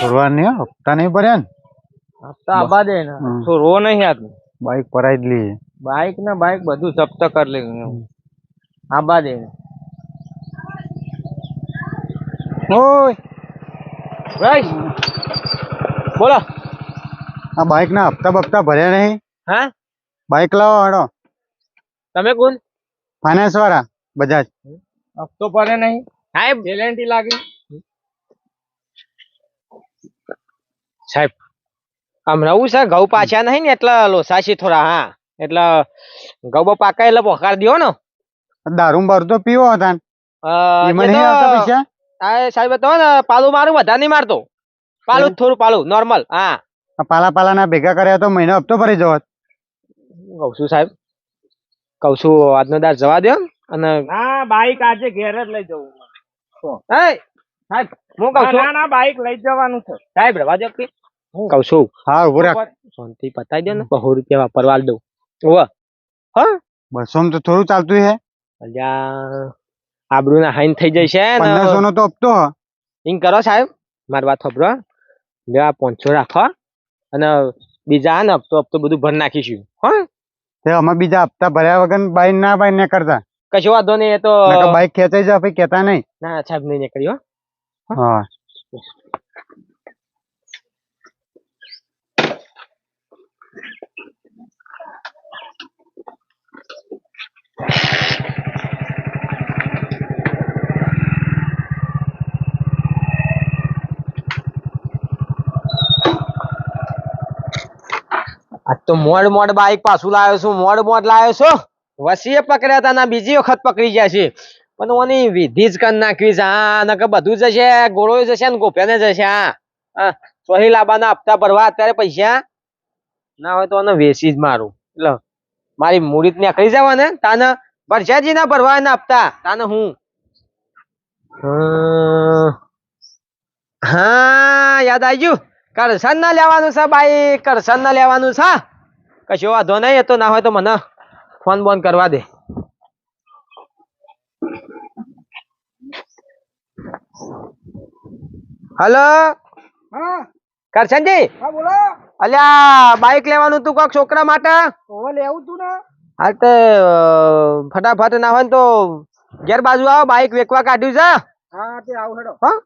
છોડવા નહીં હો, હપ્તા નહીં ભર્યા ને? હપ્તા આબા દે ને. હમ. તો રો નહીં આદમી બાઈક ભરાઈ જ લઈએ બાઈક ને બાઈક બધું જપ્ત કરી લેવું આબા દે ને. ઓય! ભાઈ બોલો. આ બાઈક ના હપ્તા બપ્તા ભર્યા નહીં? હા? બાઈક લાવો હડો તમે કોણ? ફાઇનાન્સ વાળા બજાજ. હપ્તો પડે નહીં સાહેબ ગેરંટી લાગી સાહેબ આમ રહું છે ઘઉં પાછા નહીં ને એટલે લોસાશી થોડા હા એટલે ઘઉં બહુ પાકા એટલે પોકાર દો ને દારૂ બારૂ તો પીવો હતા સાહેબ તો ને પાલું મારું વધારે નહીં મારતો પાલું જ થોડું પાલું નોર્મલ હા પાલા પાલા ના ભેગા કર્યા તો મહિનો હપ્તો ભરી જવો. કઉ છું સાહેબ. કઉ છું આજનો દાર જવા દો અને હા બાઈક આજે ઘેર જ લઈ જવું સાહેબ હું કહું છું. ના બાઈક લઈ જવાનું છે. સાહેબ રવા દો કે હું? કહું છું. હા ઊભો રાખ. શાંતિ પતાઈ દે ને બહુ રૂપિયા વાપરવા દઉં. ઓવા હા. બસો તો થોડું ચાલતું છે. અલ્યા આબરૂ ના હાઈન થઈ જશે પંદરસો ને નો તો હપ્તો. હ. કરો સાહેબ મારી વાત ખબરો લે આ પાંચસો રાખો. અને બીજા ને હપ્તો હપ્તો બધું ભર નાખીશું. હા. તે અમે બીજા હપ્તા ભર્યા વગર બાઈ ના બાઈ ને કરતા. કશો વાંધો નહીં એ તો બાઈક ખેંચાઈ જાય પછી કેતા નહીં. ના સાહેબ નહીં નીકળ્યો હા. તો મોડ મોડ બાઈક પાછું લાવ્યો છું મોડ મોડ લાવ્યો છું. વસીએ પકડ્યા હતા ના બીજી વખત પકડી ગયા છે. પણ ઓની વિધિ જ કરી નાખવી છે, હા, નકર બધું જશે ગોળો જશે ને ગોપ્યાને જશે હા. સોહી લાબાના હપ્તા ભરવા અત્યારે પૈસા. ના હોય તો એને વેસી જ મારું. એટલે મારી મૂડી નીકળી જવા ને, તાને વર્ષાજી ના ભરવા ને હપ્તા. તાને હું. હા, યાદ આવી ગયું? કરસન ના લેવાનું છે ભાઈ કરસન ના લેવાનું છે. કશો વાંધો નહીં, એ તો ના હોય તો મને ફોન બોન કરવા દે. હલો? કરશનજી? અલ્યા બાઈક લેવાનું તું કોક છોકરા માટે? લેવું તું ને. હા તે ફટાફટ ના હોય તો ઘેર બાજુ આવો બાઈક વેકવા કાઢ્યું છે. હા તે આવું હેડો. હા?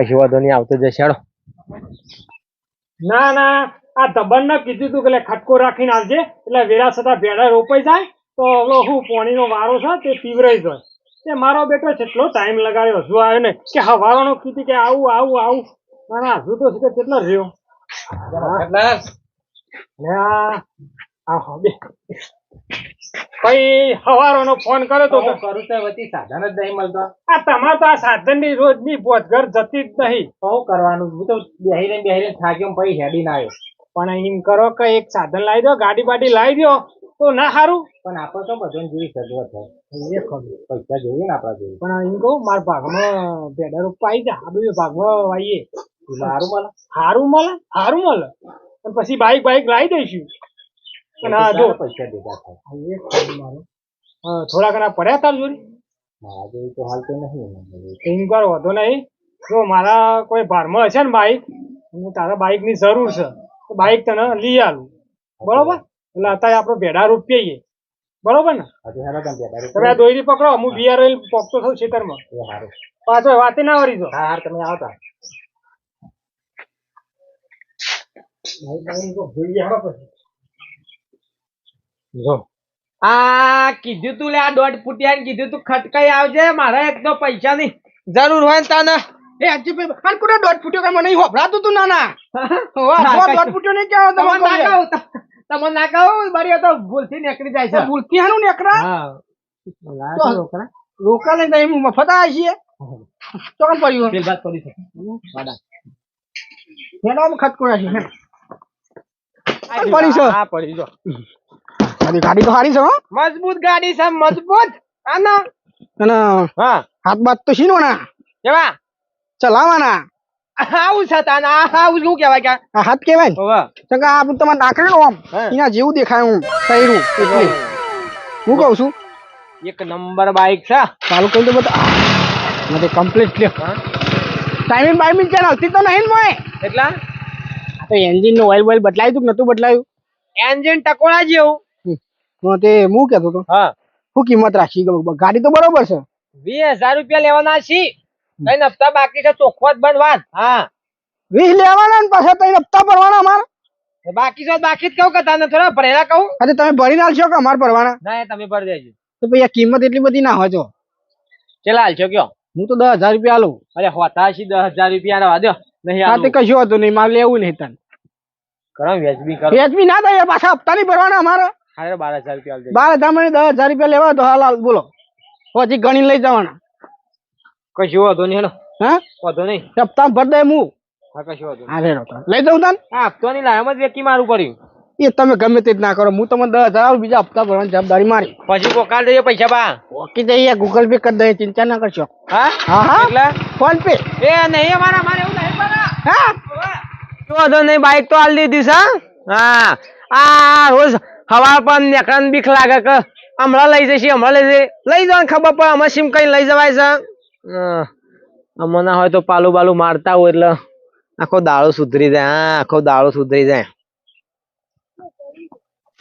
એ વાંધો નહીં આવતો જશે હેડો. ના ના. આ દબન કીધું તું કે ખટકો રાખીને આવજે એટલે વેરા છતાં ભેડા રોપાઈ જાય તો હવે હું પોણીનો વારો છે તે પીવરાઈ જાય. તે મારો બેટો કેટલો ટાઈમ લગાડ્યો હજુ આવ્યો ને કે હવારનો કીધું કે આવું આવું આવું. ના ના હજુ તો છે કેટલો રહ્યો. ને ભાઈ હવારોનો ફોન કર્યો તો કરું તો વતી સાધન જ નહીં મળતો. આ તમારે તો આ સાધનની રોજની ઘર જતી જ નહીં. શું કરવાનું? હું તો બેહીને બેહીને થાક્યો પછી હેડી ના આવ્યો. પણ એમ કરો કે એક સાધન લાવી દો ગાડી બાડી લાવી દો તો ના સારું પણ આપણે તો બધાને જેવી સગવડ થાય. પૈસા જોઈએ ને આપણા જોઈએ પણ એમ કહું મારા ભાગમાં ભેડર આવી જા. આ બધું ભાગમાં વાઈએ સારું મળે. સારું મળે? સારું મળે. અને પછી બાઈક બાઈક લાવી દઈશું. અને આ જો. પૈસા ભેગા થાય? થોડા ઘણા પડ્યા તાર જોડી. મારા જેવી તો હાલ તો નહીં એમ કરો વાંધો નહીં. જો મારા કોઈ ભારમાં હશે ને બાઈક હું તારા બાઈકની જરૂર છે. બાઈક તને લઈ આલું. બરોબર? એટલે અત્યારે આપણે ભેડા રોપીએ બરોબર ને? તમે આ દોરી પકડો હું બિયાર પોકતો થઉં ખેતરમાં. પાછો વાતે ના વરી જો. હા તમે આવતા. આ કીધું તું લે આ દોઢ ફૂટિયા કીધું તું ખટકાઈ આવજે મારે એક તો પૈસા ની જરૂર હોય ને તને. એ હજી ભાઈ હાલ પૂરા દોઢ ફૂટ્યો કે મને હોભરાતું તું ના ના હા, દોઢ ફૂટ્યો નહીં કે તમે ના કહો તમે ના કહો મારી આ તો ભૂલથી નીકળી જાય છે. ભૂલથી હાનું નીકળા હા. રોકડા. રોકા લઈને તમે મફત આવ્યા છીએ. ચોકન પડ્યું. પેલી વાત કરી છે. વાડા. હેડો ખટકો છે હેડો પડી છે. હા પડી જો ગાડી તો સારી છે હો. મજબૂત ગાડી છે મજબૂત. આના. અને હા. હાથ બાત તો છીનવાના કેવા? ચલાવવાના આવું છે તાના આવું શું કહેવાય કે? આ હાથ કેવાય ને? કે આ તમારે નો આમ એના જેવું દેખાય હું કર્યું એટલે. હું કહું છું? એક નંબર બાઈક છે. ચાલુ કરી દો બધા. મને કમ્પ્લીટ લે ટાઈમિંગ બાઈમિંગ ચાલ આવતી તો નહીં મોય એટલા? આ તો એન્જિનનું ઓઇલ બોઇલ બદલાયું તું કે નતું બદલાયું? એન્જિન ટકોળા જેવું. હું તે હું કહેતો તો હા. શું કિંમત રાખી ગયો. ગાડી તો બરોબર છે. વીસ હજાર રૂપિયા લેવાના છે કઈ હપ્તા બાકી છે ચોખ્ખો જ બંધ વાત હા. વીસ લેવાના ને પાછા ત્રણ હપ્તા ભરવાના અમાર. બાકી છે બાકી જ કહું કે તને થોડા ભરેલા કહું? અરે તમે ભરી નાખશો કે અમાર ભરવાના? ના તમે ભરી દેજો. તો ભાઈ કિંમત એટલી બધી ના હોય જો હાલશો કયો? હું તો દસ હજાર રૂપિયા આલું. અરે હોતાશી દસ હજાર રૂપિયા રહેવા દો નહીં આ તે કશું હતું નહીં મારે લેવું નહીં તને. કરો વ્યાજબી કરો. વ્યાજબી ના થાય પાછા હપ્તા નહીં ભરવાના અમારે. બાર હજાર રૂપિયા બાર હજાર મને દસ હજાર રૂપિયા લેવા તો હાલ હાલ બોલો. પછી ગણી લઈ જવાના. કશું વાંધો નહીં હેલો. હા? વાંધો નહીં. હપ્તા ભર દે હું હા કશું વાંધો હા રેડો લઈ જાઉં તને? હા હપ્તો નહીં લાવે જ વ્યક્તિ મારું પડ્યું. એ તમે ગમે તે ના કરો. હું તમને દસ હજાર બીજા હપ્તા ભરવાની જવાબદારી મારી. પછી કોકાલ દઈએ પૈસા બા. ઓકે જઈએ ગૂગલ પે કરી દઈએ ચિંતા ના કરશો. હા? હા એટલે? ફોન પે એ નહીં અમારા અમારે એવું નહીં હા. વાંધો નહીં બાઈક તો હાલ દીધી છે હા. આ રોજ હવા પણ નેકળાને બીક લાગે કે હમણાં લઈ જશે હમણાં લઈ જશે. લઈ જવાનું ખબર પડે અમે સીમ કઈ લઈ જવાય છે. હા. હોય તો પાલું બાલું મારતા હોય એટલે આખો દાળો સુધરી જાય હા આખો દાળો સુધરી જાય.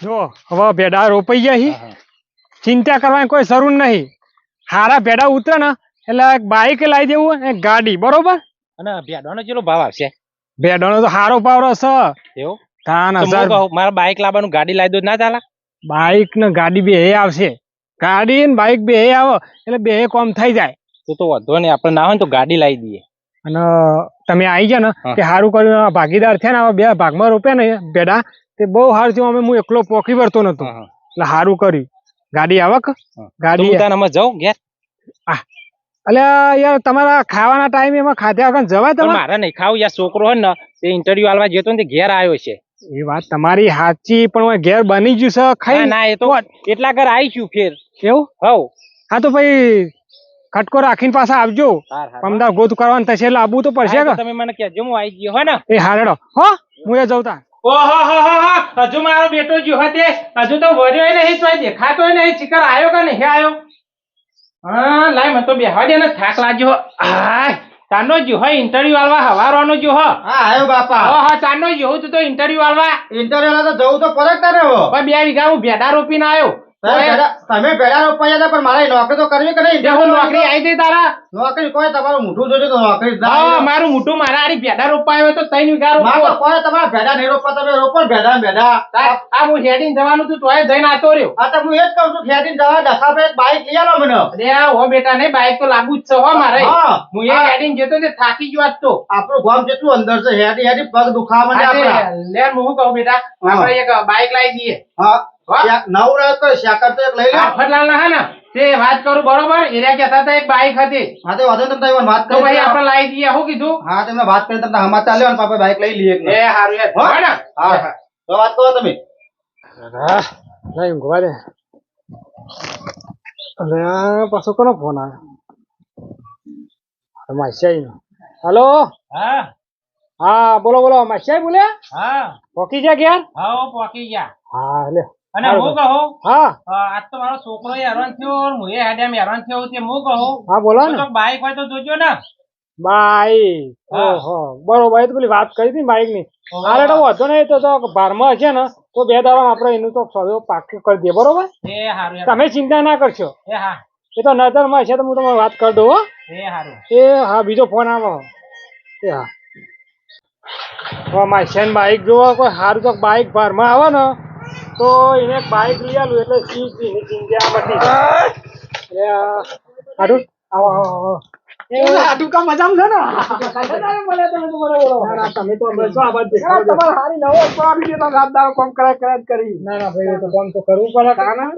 જો હવે ભેડા રોપાઈ જાય ચિંતા કરવાની કોઈ જરૂર નહીં. હારા ભેડા ઉતરે ને એટલે બાઈક લાવી દેવું એક ગાડી બરોબર? અને ભેડવાનો ચેલો ભાવ આવશે? ભેડાનો તો હારો ભાવ છે એવું? ત્રણ હજાર કહું, મારે બાઈક લાવવાનું ગાડી લાવી દો ના ચાલે? બાઈક ને ગાડી બે આવશે. ગાડી ને બાઈક બે આવે એટલે બે કોમ થઈ જાય. તો તો વધો નહીં. આપણે ના હોય તો ગાડી લાવી દઈએ. અને તમે આવી ગયા ને કે સારું કર્યું. ભાગીદાર થયા ને આવા બે ભાગમાં રોપ્યા ને ભેડા તે બહુ સારું થયું. અમે હું એકલો પોખી ભરતો નતો. એટલે સારું કર્યું. ગાડી આવક. ગાડી જાઉં? ઘેર? અલ્યા યાર તમારા ખાવાના ટાઈમે એમાં ખાધા વગર જવાય તમારે? મારે નહીં ખાવું. યાર છોકરો હોય ને તે ઇન્ટરવ્યુ આલવા જતો ને ઘેર આવ્યો છે. એ વાત તમારી સાચી પણ ઘેર બની ગયું છે ખાઈ ના એ તો એટલા ઘર આવીશું ફેર. એવું? હવ. હા તો ભાઈ ખટકો રાખીને પાછા આવજો. હાર. ગોત કરવાનું થશે એટલે આવવું તો પડશે હા, તમે મને કહેજો હું આવી ગયો હોય ને? એ હારેડો હો હું એ જઉં તા. ઓહો હો હો હો હજુ મારો બેટો જો હતે હજુ તો વર્યો નહીં તો દેખાતો નહીં. ચિકર આવ્યો કે નહીં? આવ્યો હા લાય મને તો બેહવા દે ને થાક લાગ્યો. હા ચાંદો જો હોય ઇન્ટરવ્યુ આલવા હવારવાનો જો હો. હા આયો બાપા. હા હા ચાંદો જો તું તો ઇન્ટરવ્યુ આલવા. ઇન્ટરવ્યુ તો જવું તો પડે હો. બે વીઘા હું ભેડા રોપીને આવ્યો તમે પેલા ભેડા હતા પણ મારે નોકરી તો કરવી કે નહીં? તે હું નોકરી આવી ગઈ તારા. નોકરી કોઈ તમારું મોઢું જોજો તો નોકરી. મારું મોટું મારા આરી ભેડા રોપાયો તો તઈ વીઘા મારે કોઈ તમારા ભેડા નહીં રોપવા તમે રોપો ભેડા ભેડા. આ હું હેડીને જવાનું તું તોય જઈને આતો રહ્યો. આ તો હું એ જ કહું છું ખેતીને જવા ડખા પર એક બાઈક લઈ આવો મને. અરે હો બેટા નહીં બાઈક તો લાગુ જ છે હો મારે. હું એ હેડીને જતો ને થાકી ગયો આજ તો. આપણો ગામ જેટલું અંદર છે હેડી હેડી પગ દુખાવા મને આપણે. લે હું કહું બેટા. આપણે એક બાઈક લાવી દઈએ. હા. હા. શા- નવું રહે તો શાકર તો એક લઈ લો આફતલાલ ના ને તે વાત કરું બરોબર? એરિયા કહેતા હતા એક બાઈક હતી. હા તો વાંધો નહીં, વાત તો ભાઈ આપણે લાવી દઈએ શું કીધું? હા તમે વાત કરી તમને સમાચાર લ્યો ને પાપા બાઈક લઈ લઈએ એ હારું યાર હા? ને? હા. હા. તો વાત કરો તમે. નહીં ઊંઘવા દે અરે આ પાછો કોનો ફોન આવ્યો માસ્યાઈ હલો? હા. હા બોલો બોલો માસ્યાઈ બોલ્યા? હા. પોકી ગયા ગયા હા પોકી ગયા. હા લે. અને હું કહું હા. આજ તો મારો છોકરો હેરાન થયો હું એ હેડ્યા હેરાન થયો તે હું કહું. હા બોલો ને. બાઈક હોય તો જોજો ને. બાઈક. ઓહો. બરોબર એ તો પેલી વાત કરી હતી બાઈકની હારે તો વધુ નહીં તો તો ભારમાં હશે ને તો બે દાડા આપણે એનું તો સર્વે પાક્કું કરી દઈએ બરોબર. તમે ચિંતા ના કરશો. એ હા. એ તો નજરમાં હશે તો હું તમારી વાત કરી દઉં એ હારું. એ હા બીજો ફોન આવો. એ હા. મારી બાઈક જોવા કોઈ સારું તો બાઈક ભારમાં આવે ને તો એને બાઈક લઈ આવ્યું એટલે સી એની ચિંતા જાય. એ આવો આવો ને? આ? ના ના ના ના.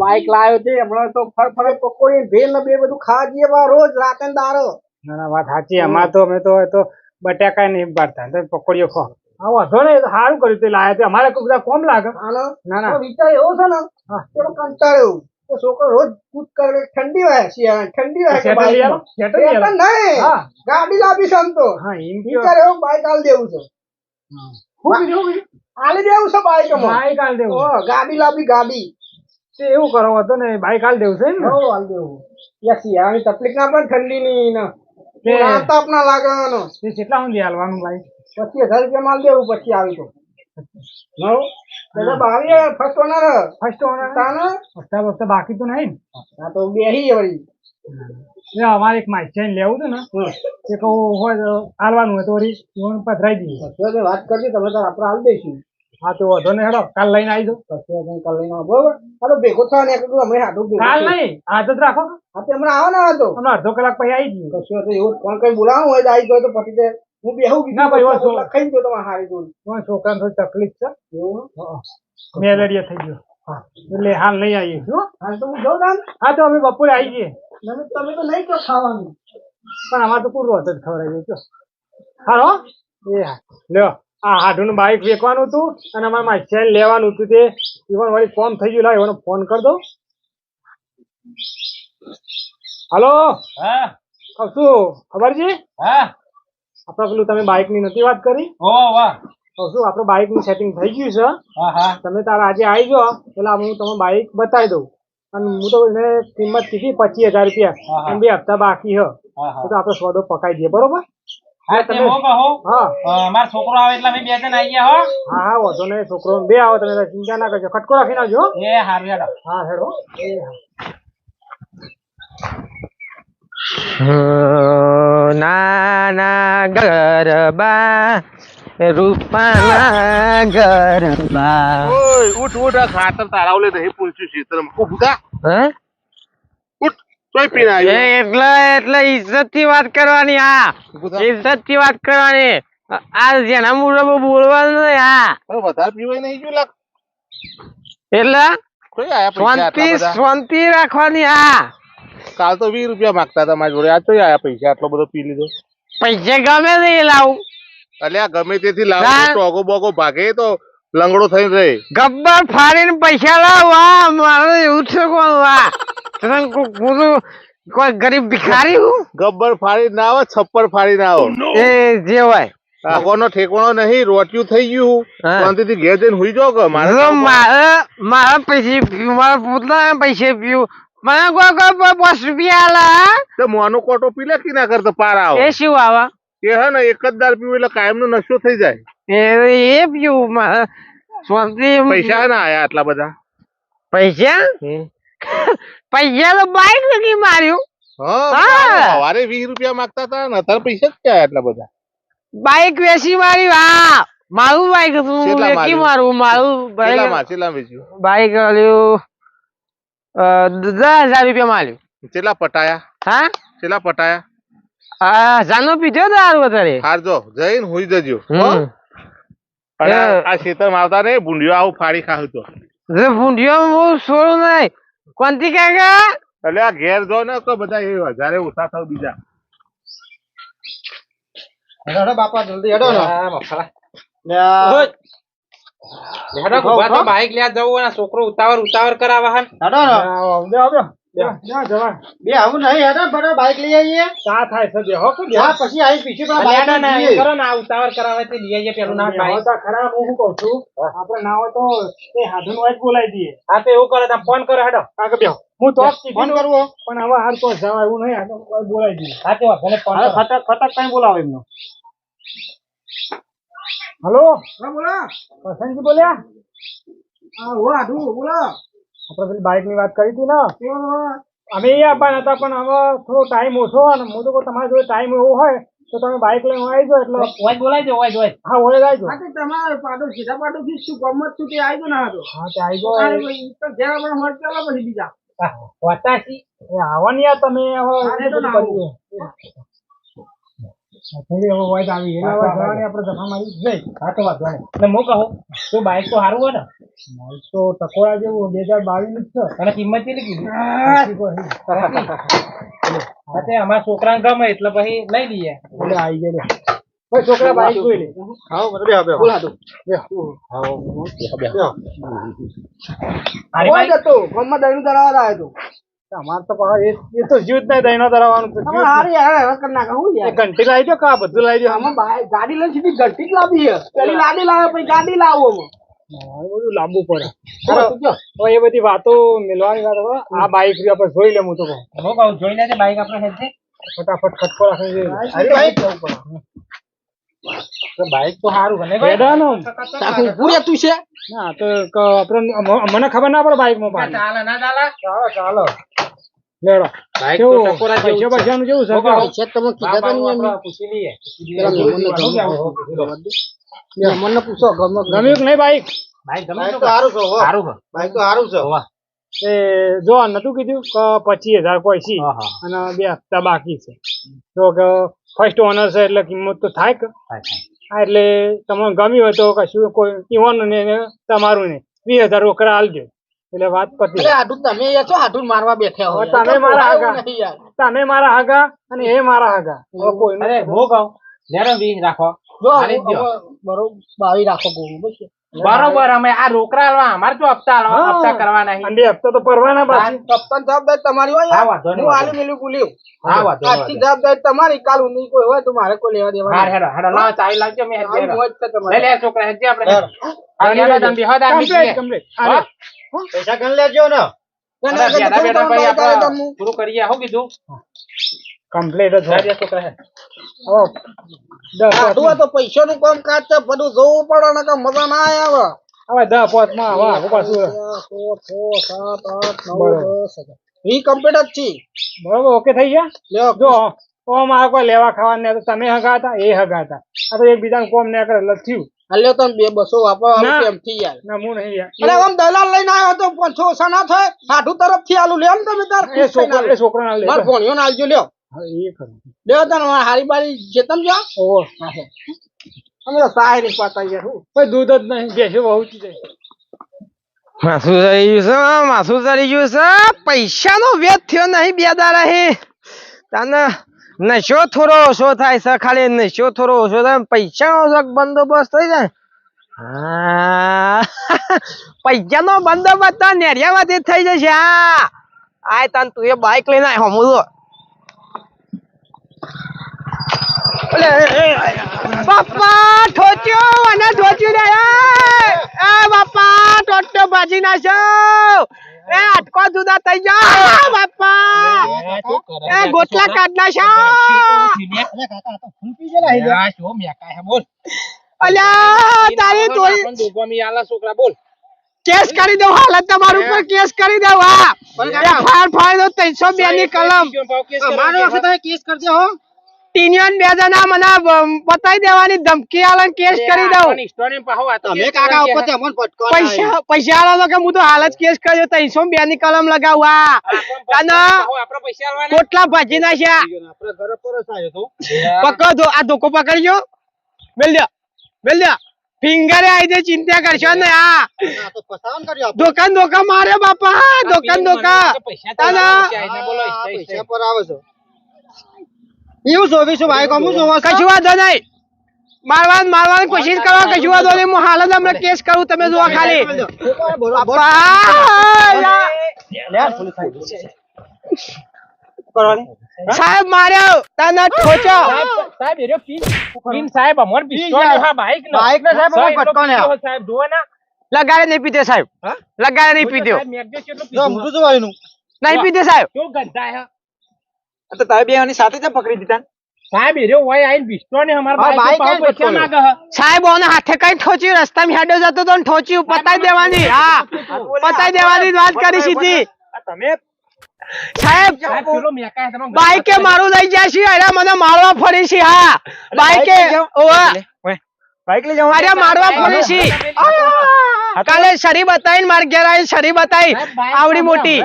બાઈક લાવ્યો છે હમણાં તો ફળ ફળ પકોડી ભેલ ને બે બધું ખાવા જઈએ રોજ રાતે ને દારો ના ના વાત સાચી અમાર તો અમે તો બટાકા ને ભરતા તો પકોડીઓ ખો હા વાંધો નહીં તો સારું કર્યું તે લાયા તે. અમારે બધા કોમ લાગે? ના ના. વિચાર એવો છે ને થોડો કંટાળ્યો તો છોકરો રોજ કૂદ કરે ઠંડી હોય શિયાળા ઠંડી હોય સેટર નહીં. ગાડી લાવી છે તો. હા એમ કયો વિચાર એવો બાઈક આલ દેવું છે. શું કીધું આલી દેવું છે દેવું. ગાડી લાવી ગાડી. તે એવું કરો હતો ને બાઈક હાલ દેવું છે ને? દેવું. યા શિયાળાની તકલીફ ના પણ ઠંડી ની. લાગવાનો. તે કેટલા સુધી હાલવાનું ભાઈ. પછી હજાર રૂપિયા માલ દેવું પછી આવી તો નવ બાવી ફર્સ્ટ ઓનર ફર્સ્ટ ઓનર તાને? હપ્તા બાકી તો નહીં. ને આ તો બેહી વળી. એ અમારે એક માઇક લેવું હતું ને. એ કહું હોય હાલવાનું હોય તો પધરાઈ દઈએ. વાત કરજો તમે તાર આપણે હાલ દઈશું. હા તો વાંધો નહીં હેડો કાલ લઈને આવી જાઓ. કાલ લઈને આવો, બરોબર? હાલો ભેગો થવા ને એકલું હમણાં હાથું કાલ નહીં આજ જ રાખો. હા તે હમણાં આવો ને આ તો. હમણાં અડધો કલાક પછી આવી જઈએ. કશું હતું એવું કોણ કઈ બોલાવું હોય તો આવી ગયો તો પછી તે હું બેહું કીધું ના ભાઈ, પછી ખાઈ ગયો તમારે હારી જોડે તમારા છોકરાને થોડી તકલીફ છે. એવું? મેલેરિયા થઈ ગયો. હા. એટલે હાલ નહીં આવીએ. છું હાલ તો હું જઉં તાન? હા તો અમે બપોરે આવી જઈએ. તમે તમે તો નહીં કહો ખાવાનું. પણ આમાં તો પૂરું હતું ખબર આવી હાલો? એ હા. લ્યો. આ હાડુનું બાઈક વેચવાનું હતું અને અમારે માછીને લેવાનું હતું તે. ઇવન વળી ફોન થઈ ગયું. લાવ એનો ફોન કર દો હાલો હા. કશું ખબર છે? હા. આપણે પેલું તમે બાઇકની નથી વાત કરી? ઓ વાહ. શું આપણે બાઇકનું સેટિંગ થઈ ગયું છે. હા હા. તમે તારા આજે આવી જાઓ એટલે હું તમને બાઇક બતાવી દઉં. અને હું તો એને કિંમત કીધી પચીસ હજાર રૂપિયા. હા, હા. અને બે હપ્તા બાકી હ. હા હા. તો આપણે સોદો પકાઈ દઈએ બરોબર? હા હું હા મારો છોકરો આવે એટલે અમે બે જણ આવી ગયા હો. હા હા વાંધો નહીં છોકરો બે આવો તમે ચિંતા ના કરજો ખટકો રાખીને આવજો હો. એ હારું હેડો. હા હેડો. એ હા. નાના ગરબા રૂપાના ગરબા. ઓય ઉઠ ઉઠ ખાતર તારા ઓલે નહીં પૂછ્યું છે ઓ ભૂતા હે? તોય પીને આવ્યો એટલે એટલે ઇજ્જતથી વાત કરવાની હા. ઇજ્જતથી વાત કરવાની. આ- આ જેના મુરબો બોલવાનું નહીં હા. વધારે પીવાય નહીં ગયું લાગ? એટલે કોઈ આયા પૈસા આટલા શાંતિ શાંતિ રાખવાની હા. કાલ તો વીસ રૂપિયા માંગતા હતા મારી જોડે. આ તો આયા પૈસા આટલો બધો પી લીધો. પૈસા ગમે નહીં લાવું. અલ્યા ગમે તેથી લાવો. ટોગો બોગો ભાગે તો લંગડો થઈ રહે. ગબ્બર ફાડીને પૈસા લાવ. હા મારે એવું છે કોણ? તને કો- કોઈ ગરીબ ભિખારી હું? ગબ્બર ફાડી ના આવે છપ્પર ફાડી ના આવે એ જે હોય. આખોનો ઠેકોણો નહીં રોટિયું થઈ ગયું હા. શાંતિથી ઘેર જઈને હુઈ જાઓ કે મારે મારે મારા પૈસે પીવું મારા પોતાના પૈસે પીવું. મને કોઈ કોઈ પાંચ રૂપિયા આલા તો મોનો કોટો પી લે કે ના કરતો? પાર આવો. એ શું આવા? એ હે ને એક જ દાર પીવું એટલે કાયમ નો નશો થઈ જાય. એ પીવું શાંતિ પૈસા ના આયા આટલા બધા? પૈસા? પૈસા તો બાઈક નથી માર્યું. સવારે વીસ રૂપિયા માંગતા હતા ને અત્યારે પૈસા જ ક્યાં આટલા બધા? બાઈક વેચી મારી હા. મારું બાઈક હતું વેચી મારું મારું બાઈક કેટલા વેચ્યું? બાઈક આલ્યું દસ હજાર રૂપિયા માલ્યું કેટલા પટાયા? હા? કેટલા પટાયા? હા જાનો પીધો દારૂ અત્યારે. હારજો જઈને હોઈ જજો. હમ. હો? અને આ- આ આવતા ને ભૂંડિયો આવું ફાડી ખાવ તો. જે ભૂંડિયો હું છોડું નહીં. કોનથી કાકા એટલે આ ઘેર જો ને તો બધા એ વધારે ઓછા થાવ બીજા. હેડો બાપા જલ્દી હેડો ને. હેડો ઊભા તો બાઈક લેવા જવું અને છોકરો ઉતાવળ ઉતાવળ કરાવવા હન. હેડો ને. આવજો, આવજો. બે આવું નહીં હેડો બરાબર બાઈક લઈ આવીએ. ચા થાય છે બેહો કે બેહો. પછી આવી પીછી પણ બાઈક ના, ના, કરો ને ઉતાવળ કરાવે તે લઈ આવીએ પેલું ના બાઈક તો ખરા હું કહું છું? આપણે ના હોય તો એ હાધુન બોલાવી દઈએ. હા તો એવું કરો તમે ફોન કરો હેડો. કાકે બેહો. હું તો ફોન કરવો. પણ હવે હાલ તો જવા એવું નહીં બોલાવી દઈએ. હા તે નહીં, ફોન કઈ બોલાવો એમનો. હલો? હા બોલો. બોલ્યા? હા હો બોલો. આપણે પેલી બાઇકની વાત કરી હતી ને? અમે એ આપવાના હતા પણ હવે થોડો ટાઈમ ઓછો અને હું તો કહું તમારી જોડે ટાઈમ એવો હોય તો તમે બાઇક લઈને આવી જાઓ એટલે ઓય બોલાવી દો ઓય ઓય હા ઓળે આવી જાઓ હા તમારે પાડો સીધા પાડો થી શું ગમત છું તે આવી ગયો ના હતો હા તે આવી જાઓ ઘેર આપણે હોટ ચાલો પછી બીજા. વતાસી એ આવવાની તમે હવે હા, એ તો ના બધું કરીએ. થોડી હવે વાત આવી એટલે હવે જવાની આપણે જમા મારી જઈ હા તો વાંધો નહીં એટલે હું. કહું તો બાઈક તો સારું હોય ને? તો ટકોરા જેવું બે હજાર બાવીસનું છે. અને કિંમત કેટલી કીધી? તે અમારા છોકરાને ગમે એટલે પછી લઈ લઈએ. આવી ગયા ભાઈ છોકરા બાઈક જોઈ લે? બે બોલ ગમત દઈને કરાવવા આવ્યો તો. અમારે તો એ તો જીવ જ નહીં દહીંનો ધરાવવાનું. ઘંટી લાવી દો કા બધું લાવી દો? આમાં ગાડી લઈને સીધી ઘંટી જ લાવી પેલી લાડી લાવે પછી ગાડી લાવો. બધું લાંબુ પડે. હવે એ બધી વાતો મેળવાની વાત આ બાઈક આપણે જોઈ લે હું તો કહું. જોઈ લે બાઈક આપણે ફટાફટ ખટકો રાખે બાઈક તો સારું બને હેડાનો. તાકું છે? ના તો આપણે મને ખબર ના પડે બાઈકમાં પાણી. ચાલે ના ચાલે. ચાલો ચાલો. લેડો. બાઈક તો ટકોરા જેવું પૈસા છે. બૈસાનું છે છે તમે કીધા તા નહીં પૂછી લઈએ. પેલા મહેમાનને ગમે. ગમે કે નહીં બાઈક બાઈક ગમે તો તો સારું છે સારું બાઈક તો સારું છે. એ જો આ નતું કીધું કે પચીસ હજાર પૈસી હા, હા. અને બે હપ્તા બાકી છે. તો કે ફર્સ્ટ ઓનર છે એટલે કિંમત તો થાય કે. હા એટલે તમને ગમ્યું હોય તો કશું કોઈ ઈવાનું ને તમારું ને. વીસ હજાર રોકડા આલજો. એટલે વાત પતી અરે તમે યાર છો આટલું મારવા બેઠા હો તમે મારા યાર. તમે મારા હાગા અને એ મારા હાગા કોઈ હું કહું જરા વીસ રાખો. બરોબર બાવી રાખો ગોળું બસ. બરોબર અમે આ રોકડા હાલવા અમારે તો હપ્તા હાલવા હા. હપ્તા કરવા નહીં અને હપ્તા તો પરવાના પાછી કપ્તાન જવાબદારી તમારી હોય હા, વાંધો નહીં, હું વાંધો આલી મેલ્યું ભૂલ્યું હા વાંધો નહીં, આજથી જવાબદારી તમારી કાલ નહીં કોઈ હોય તો મારે કોઈ લેવા દેવા હાર નહીં. હેડો હેડો લાવો ચાવી લાવજો મે હેડ તમારી. લે છોકરા હેડ આપણે. આ હેડો તમે બેહો કમ્પ્લીટ પૈસા ગણ લેજો ને બેઠા કામ ભાઈ આપણે પૂરું કરીએ હો કીધું કમ્પ્લીટ જ હોય. છોકરા આટલું પૈસાનું કામ કાજ છે બધું જોવું પડે ને કે મજા ના આવે હવે. દસ પોતમાં હવે આગળ પાછું છ, છ, સાત આઠ નવ દસ અગિયાર. કમ્પ્લીટ જ છે. બરોબર ઓકે થઈ ગયા? લ્યો. જો ઓમ આ કોઈ લેવા ખાવા ને તમે હગા હતા એ હગા હતા આ તો એકબીજાનું કોમ ને કરે લખ્યું હાલ્યો તમે બે બસો વાપરવા ના. કેમ થી યાર ના હું નહીં યાર. અરે આમ દલાલ લઈને આવ્યો તો પાંચસો ઓછા ના થાય? સાઠું તરફથી આલુ લ્યો ને તમે તાર એ છોકરો એ છોકરો ના લે માર ભણ્યો ને આલજો લ્યો. હા, લ્યો તને હારી બારી જે તમે જો. ઓહો અમે તો સાહેબની પાતા યાર હું કોઈ દૂધ જ નહીં બેસ્યો બહુ જ માસુ ગયું છે માથું ચડી ગયું છે. પૈસાનો વ્યત થયો નહીં બે દાડા હે તને નશો થોડો ઓછો થાય છે ખાલી નશો થોડો ઓછો થાય. પૈસાનો જો બંદોબસ્ત થઈ જાય. હા. પૈસાનો બંદોબસ્ત નેરિયામાંથી થઈ જશે. હા. આય તને તું એ બાઈક લઈને આય હમું બાપા ઠોચ્યો અને ઠોચ્યું રે એ બાપા ટોટ્યો ભાજી નાખ્યો. એ અટકો જુદા થઈ જાઓ બાપા. એ ગોટલા કાઢ નાખ્યા. આ શું મેકાય અલ્યા તારી તોડી આપણને દોગમી આલા છોકરા બોલ. કેસ કરી દઉં હાલત તમારું ઉપર કેસ કરી દઉં હા. એફઆઈઆર ફાડી દઉં ત્રણસો બે ની કલમ. મારો વખત કેસ કરજો હો. ટીનિયન બે જણા મને બતાવી દેવાની ધમકી આલે કેસ કરી દઉં. તમે કાકા ઉપરથી અમને પટકો પૈસા પૈસા આલો તો કે હું તો હાલ જ કેસ કર્યો ત્રણસો બે ની કલમ લગાવવા અને કોટલા ભાજી નાખ્યા. આપણે ઘરે પરસ આવ્યો તો પકડો આ ધોકો પકડજો મેલ દો મેલ દો. ફિંગરે આવી જાય ચિંતા કરશો ને આ આ તો ફસાવાનું કર્યું આપણે. દુકાન ધોકા મારે બાપા દુકાન ધોકા. પૈસા પર આવે છે. એવું જોવીશું ભાઈ કમું જોવા છો? કશું વાંધો નહીં મારવાન મારવાની કોશિશ કરો કશું વાંધો નહીં હું હાલ જ હમણાં કેસ કરું તમે જોવા ખાલી બરોબર. બાપા સાહેબ માર્યો તને ઠોચો સાહેબ એરો પીન પીન સાહેબ અમર પિસ્તોલ હા બાઈક નો બાઈક ને સાહેબ અમર પટકો ને આ. સાહેબ જુઓ ને લગાડે નહીં પીધો સાહેબ લગાડે નહીં પીધો સાહેબ મેઘજો કેટલું જો પીધું ઊંધું જોવાયનું. નહીં પીધો સાહેબ કેવું ગંધાય હે? તો તારે બે એની સાથે જ પકડી દીધા સાહેબ એરો હોય આઈને પિસ્તોલ ને અમારા હા, બાઈક ઉપર પૈસા આઈને સાહેબ ઓને હાથે કઈ ઠોચ્યું? રસ્તામાં હેડો જતો તો ઠોચ્યું પતાઈ દેવાની. હા. પતાઈ દેવાની વાત કરી સીધી. તમે સાહેબ બાઈકે મારું લઈ જાય છે અરે મને મારવા ફરી છે હા. બાઈકે બાઈક લઈ જાઓ. અરે મારવા ફરી છે. કાલે શરી બતાવીને માર ઘેર આવી શરી બતાવી. આવડી મોટી.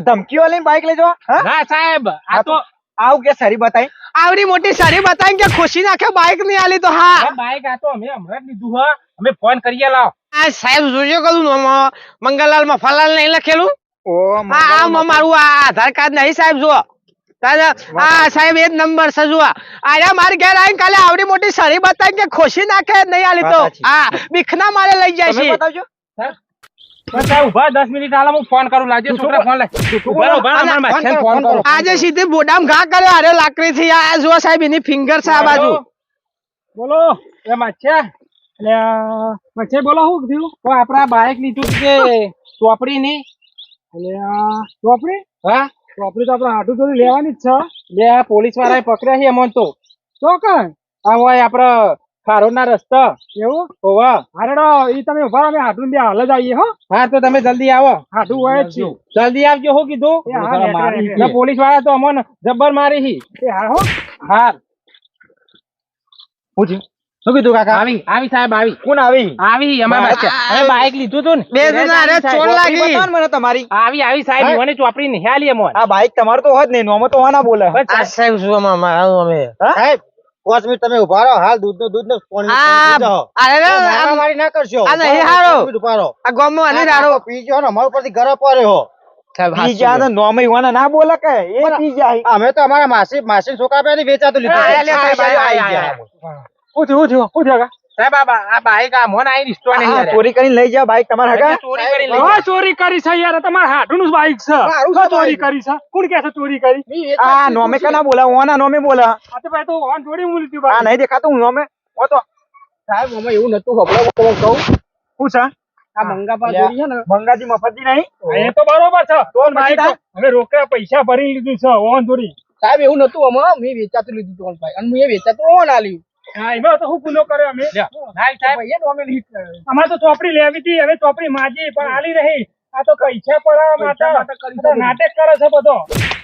ધમકીઓ લઈને બાઈક લેજો હા? ના સાહેબ આ તો આવું કે સારી બતાય? આવડી મોટી શરી બતાવીને કે ખુશી નાખે બાઈક નહીં આલી તો હા. બાઈક આ તો અમે હમણાં જ લીધું હા. અમે ફોન કરીએ લાવ. આ સાહેબ જોજો કરું મંગલલાલ મફાલાલ નહીં લખેલું? ઓ હા આ મ- મારું આ આધાર કાર્ડ નહીં સાહેબ જો આ સાહેબ એ જ નંબર છે જુઓ. મારે ઘેર આવીને કાલે આવડી મોટી સરી બતાવી કે ખુશી નાખે નહીં આલી તો. હા બીખના મારે લઈ જાય છે. બતાવજો. આજે સીધી બોડામ ઘા કર્યો અરે લાકડી થી આ જો સાહેબ એની ફિંગર છે આ બાજુ. બોલો એ માછ્યા એટલે આ બોલો શું થયું તો આપડા બાઈક લીધું છે કે ચોપડી ની એટલે ચોપડી? હા? ચોપડી તો આપડે હાટું થોડી લેવાની જ છે. બે પોલીસવાળા પકડ્યા છે એમાં તો. તો કઈ આ હોય આપડે ખારોડ ના રસ્તા. એવું? હોવા. હારેડો ઈ તમે ઊભા અમે હાટું બે હાલ જ આવીએ હો. હા તો તમે જલ્દી આવો. હાટું હોય જ છે. જલ્દી આવજો હું કીધું. ના પોલીસવાળા તો અમોન જબ્બર મારી હી. એ હા હો. હા શું કીધું કાકા? આવી આવી સાહેબ આવી. કોણ આવી? આવી અમારા બાઈક અમે બાઈક. લીધું તું ને. બે જણા અરે ચોર લાગી. મને તમારી. આવી આવી સાહેબ મને ચોપડી નિહાલી અમોન. આ બાઇક તમારું તો હોત નહીં નોમો તો હોના બોલે. સાહેબ શું અમે? સાહેબ પાંચ મિનિટ તમે ઊભા રહો હાલ દૂધનું દૂધનું પાણી મારી ના કરશો. આ નહીં હારો. ઊભા રહો. આ ગામમાં અને આ રાડો પી ને અમારા ઉપરથી ઘર પડે હો. સાહેબ પી જા હાચું. ને બોલે કે અમે તો અમારા માસી માસી છોકરા પેલી વેચાતું લીધું. સાહેબ, આ, બાઈક આ મોન આઈ સ્ટોર નહીં યાર. ચોરી કરીને લઈ જાઓ બાઈક તમારા હગા ચોરી કરી લઈ હવે ચોરી કરી છે યાર તમારે હાડુનું બાઈક છે. મારું ચોરી કરી છે? કોણ કહે છે ચોરી કરી? આ નોમે કના બોલા ઓના નોમે બોલા. આ તો ભાઈ તો વાહન ચોરી હું લીધું આ. નહીં દેખાતું નોમે. ઓ તો. સાહેબ આમાં એવું નતું ખબર કહું શું છે? આ મંગાપા. ચોરી છે ને. મંગાજી મફતજી નહીં? એ તો બરોબર છે. તો બાઈક અમે રોકડા પૈસા ભરી લીધું છે ઓન ચોરી સાહેબ એવું નતું આમાં. મેં વેચાતું લીધું તો ભાઈ. અને મેં વેચાતું ઓન આલ્યું. હા એમાં તો હું ગુનો કર્યો અમે. અમારે ચોપડી લેવી હતી હવે ચોપડી માજી પણ આલી રહી આ તો પૈસા બધો નાટક કરે છે બધો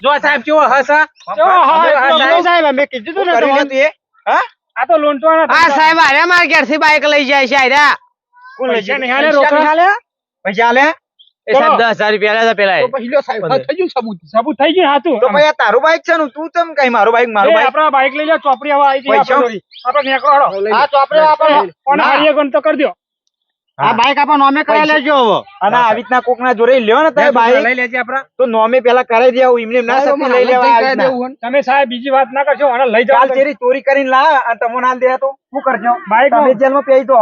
જો સાહેબ કેવો હસ હા? હા. સાહેબ અમે કીધું તું ને. હા આ તો લોંટવાના આ ધંધા. સાહેબ અરે મારે ઘેરથી બાઈક લઈ જાય છે આર્યા. કોણ લઈ જાય? ને હાલે રોકડા? હાલે? પૈસા હાલે એ સાહેબ દસ હજાર રૂપિયા લેતા પેલા તો સાહેબ થઈ ગયું સબૂત સબૂત થઈ ગયું હાથું. તો ભાઈ આ તારું બાઈક છે ને તું ચમ કઈ મારું બાઈક મારું બાઈક આપણા બાઈક લઈ લો ચોપડી હવે આવી ગઈ આપણે આપણે નેકળો હાલો. આ ચોપડે આપણે કોને હારીએ ગણ તો કરી દ્યો. આ બાઈક આપણે નોમે કરાવી લેજો હવે. અને આવી રીતના કોક ના જોડે લ્યો ને તમે લઈ બાઈક લેજે આપડા તો નોમે પેલા કરાવી દે આવું એમને ના સપની લઈ લેવા આવી રીતના. દેવું તમે સાહેબ બીજી વાત ના કરશો અને લઈ કાલ જાઓ ચેરી ચોરી કરીને લા અને તમને ના દે તો. શું કરજો. બાઈક તમે જેલમાં પેઈ દો.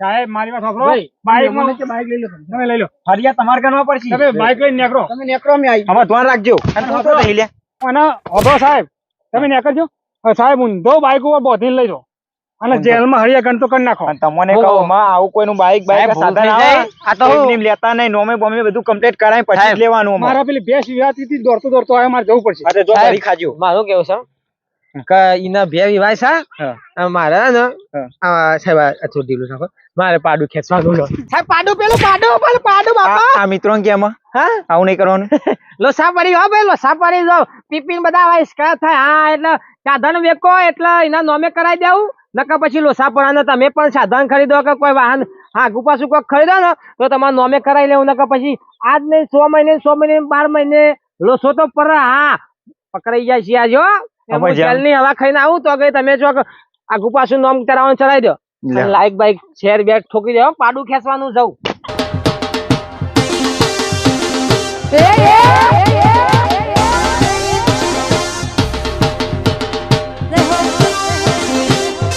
સાહેબ મારી વાત સાંભળો. બાઈક મને કે બાઈક લઈ લો તમે. તમે લઈ લો. ફરિયા તમારે ગણવા પડશે. તમે બાઈક લઈને નીકળો. તમે નેકરો મેં આવી આમાં ધ્યાન રાખજો. અને તું લે અને સાહેબ. તમે બાઈક ઉપર બોધીને લઈ જાઓ અને જેલમાં હળિયા ગણ તો કરી નાખો. અને તમને કહો માં આવું કોઈનું બાઈક બાઈક સાધન. આ તો લેતા નહીં નોમે બોમે બધું કમ્પ્લીટ કરાય પછી લેવાનું અમારે. મારા પેલી ભેંસ વિવાતી હતી દોડતો દોડતો આવ્યો મારે જવું પડશે. અરે જો સાહેબ. ખાજો. મારું કેવું છે? કે ઈના બે વિવાહ છે? મારે ને સાહેબ પાડું ખેંચવાનું છે. સાહેબ પાડું પેલું પાડું પેલું પાડું આ બાપા. આ મિત્રો કે હા? આવું નહીં કરવાનું. લોસા પડી હો ભાઈ લોસા પડી જાવ પીપીન બધા આવે થાય. હા એટલે સાધન વેકો એટલે એના નોમે કરાવી દેવું. નકર પછી લોસા પડાને તમે પણ સાધન ખરીદો કે કોઈ વાહન હા પાછું કોઈક ખરીદો ને તો તમારે નોમે કરાવી લેવું. નકર પછી આજ નહીં સો મહિને સો મહિને બાર મહિને લોસો તો પર. હા પકડાઈ જાય છે આજો જેલની હવા ખાઈને આવું તો કે તમે જો આગુ પાછું નોમ કરાવવાનું ચલાવી દો. લાઈક બાઈક શેર બેગ ઠોકી દો પાડું ખેંચવાનું જવું એ એ!